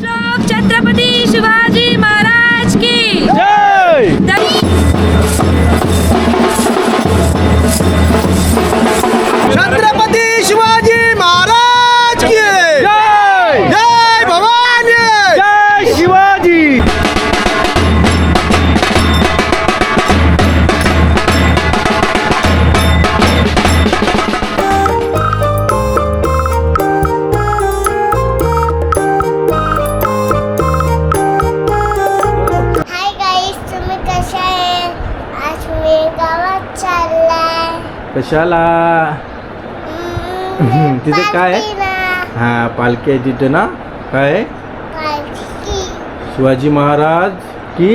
श्लोक छत्रपती शिवाजी कशाला तिथे काय. हा पालखी आहे तिथे ना. काय शिवाजी महाराज की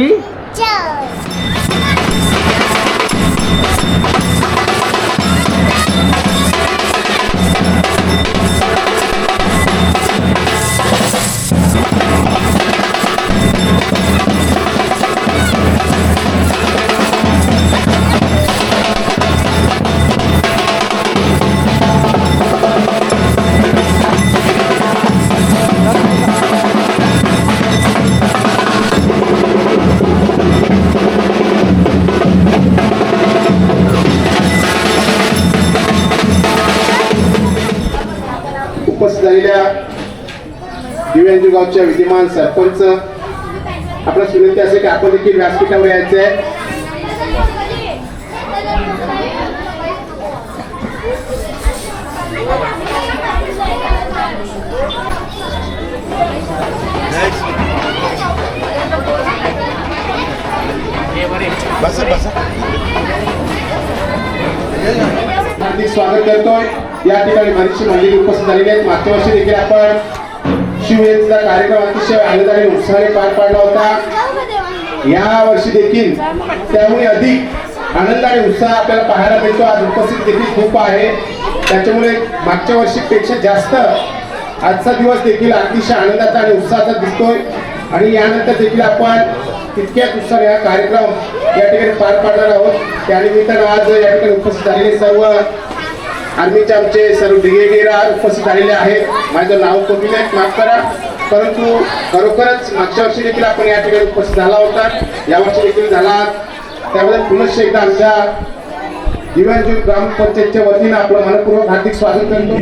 दिव्यांजी गावच्या विद्यमान सरपंच आपल्यास विनंती असे की आपण देखील व्यासपीठावर यायचं आहे हार्दिक स्वागत करतोय. या ठिकाणी बरीचशी मंडळी उपस्थित झालेली आहेत. मागच्या वर्षी देखील आपण शिवजयंतीचा कार्यक्रम अतिशय आनंदाने उत्साहाने पार पाडला होता. या वर्षी देखील त्यामुळे अधिक आनंद आणि उत्साह आपल्याला पाहायला मिळतो. आज उपस्थित देखील खूप आहे. त्याच्यामुळे मागच्या वर्षीपेक्षा जास्त आजचा दिवस देखील अतिशय आनंदाचा आणि उत्साहाचा दिसतोय. आणि यानंतर देखील आपण तितक्याच उत्साहाने हा कार्यक्रम या ठिकाणी पार पाडणार आहोत. त्यानिमित्तानं आज या ठिकाणी उपस्थित झालेले सर्व आर्मीचे आमचे सर्व ब्रिगेडियर उपस्थित झालेले आहेत. माझं नाव कमी आहे माफ करा. परंतु खरोखरच मागच्या वर्षी देखील आपण या ठिकाणी उपस्थित झाला होता. या वर्षी देखील झाला. त्यामुळे पुनश्च एकदा आमच्या दिव्यांजू ग्रामपंचायतच्या वतीनं आपलं मनपूर्वक हार्दिक स्वागत करतो.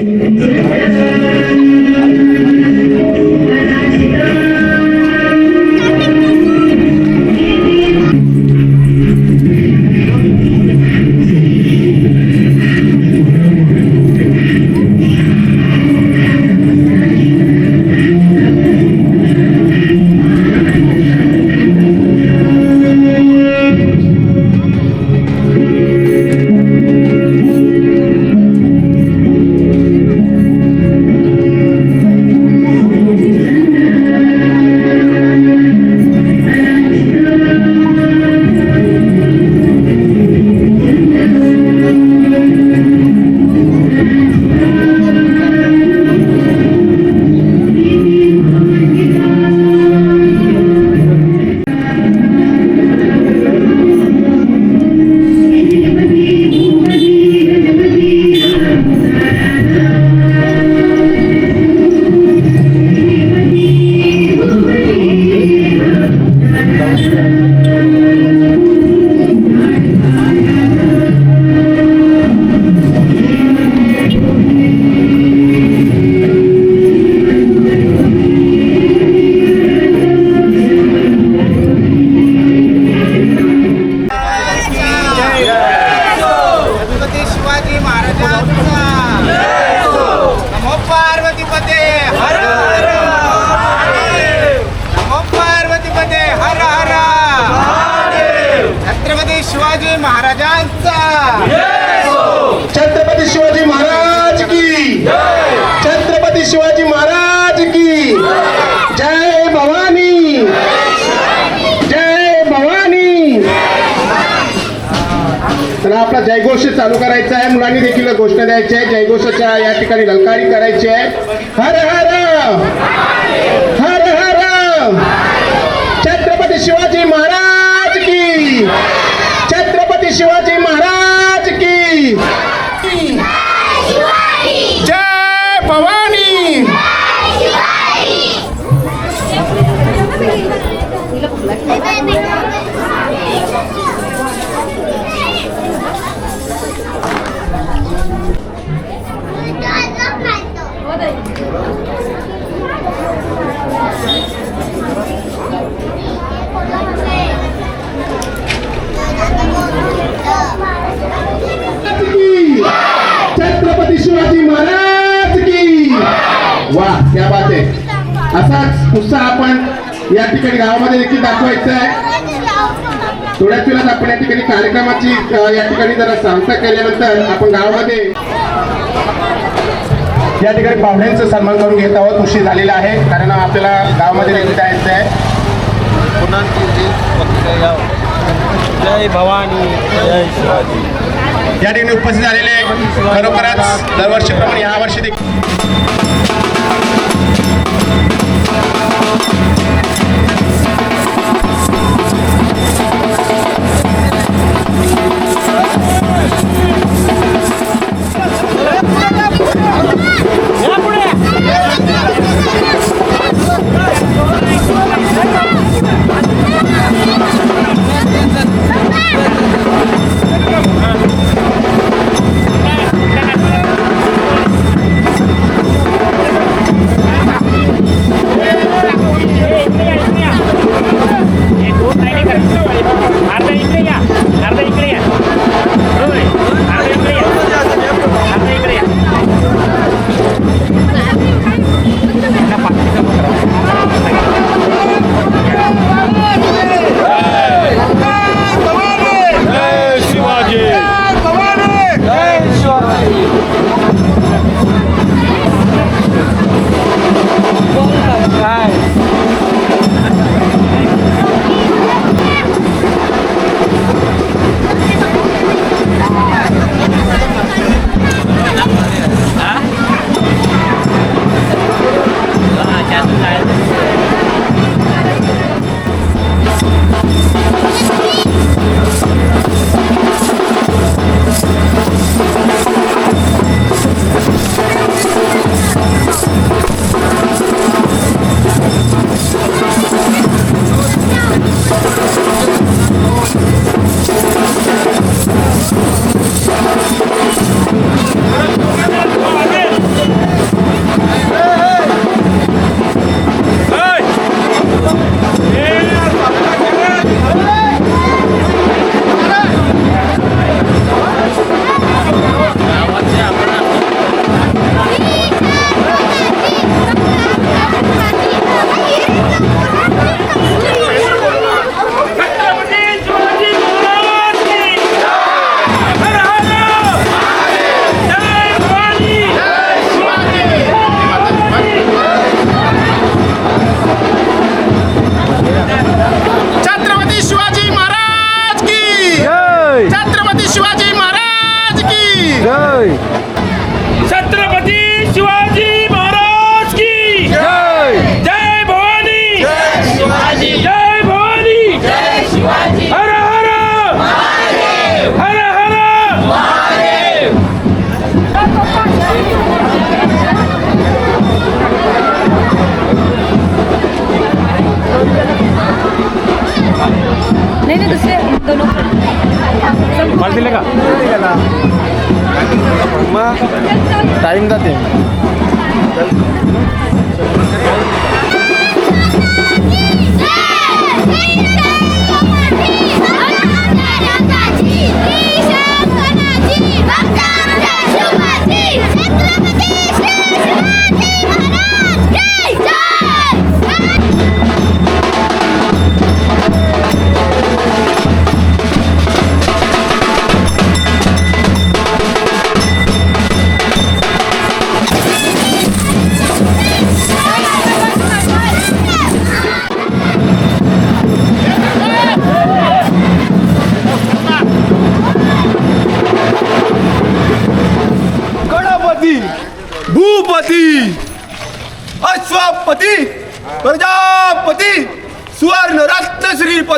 करायचा देखील घोषणा द्यायची आहे. जयघोषाच्या या ठिकाणी ललकारी करायची आहे. हर हर! हर हर! छत्रपती शिवाजी महाराज की! छत्रपती शिवाजी महाराज की! ठिकाणी गावामध्ये देखील दाखवायचा आहे. थोड्याच वेळात आपण या ठिकाणी कार्यक्रमाची या ठिकाणी जरा सांगता केल्यानंतर आपण गावामध्ये या ठिकाणी पाहुण्यांचा सन्मान करून घेत आहोत. उशीर झालेला आहे. कारण आपल्याला गावामध्ये देखील जायचं आहे. जय भवानी जय शिवाजी. या ठिकाणी उपस्थित झालेले खरोखरच दरवर्षीप्रमाणे या वर्षी देखील नाही नाही दुसरे दोन मला दिले का? टाइम जाते.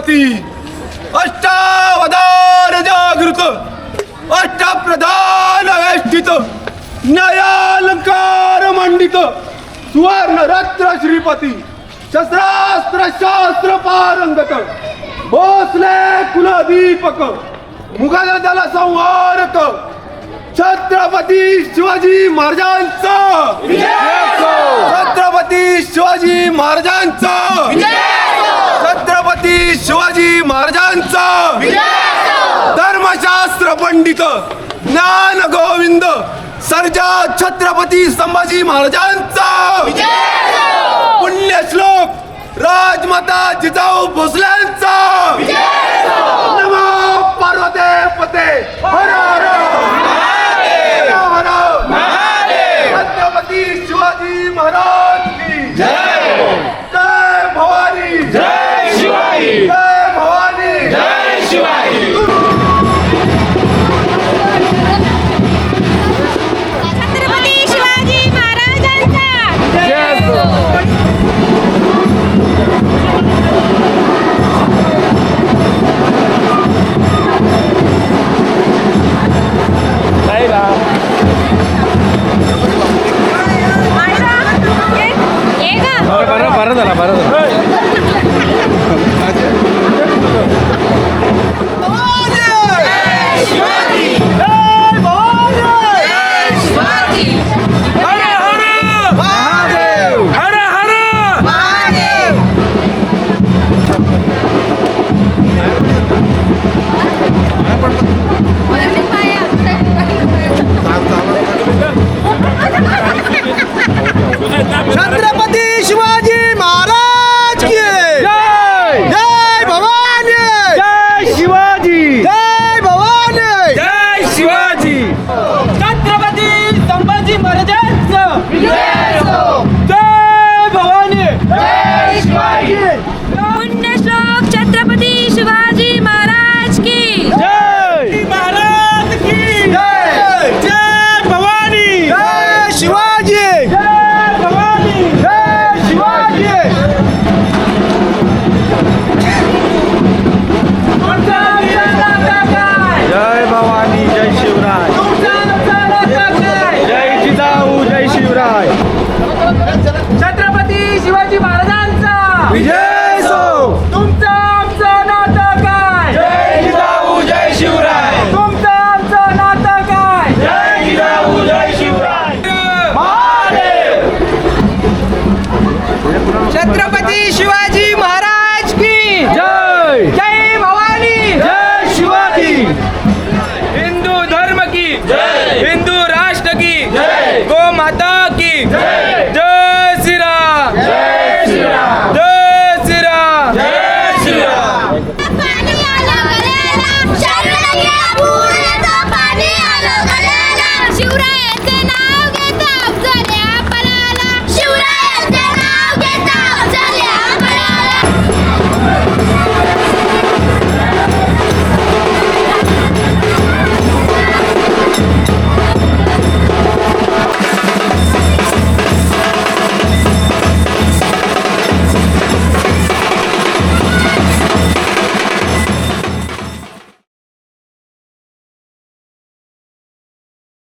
श्रीपती अष्टावधान जागृत अष्टप्रधान वेष्टित न्यायालंकार मंडित सुवर्ण रत्न श्रीपती शस्त्रास्त्र शास्त्र पारंगत भोसले कुलदीपक मुघल दल संहारक छत्रपती शिवाजी महाराजांचा. छत्रपती शिवाजी महाराजांचा. पंडित ज्ञान गोविंद सर्जा छत्रपती संभाजी महाराजांचा. पुण्यश्लोक राजमाता जिजाऊ भोसल्यांचा. नमो पार्वते पते. हर हर.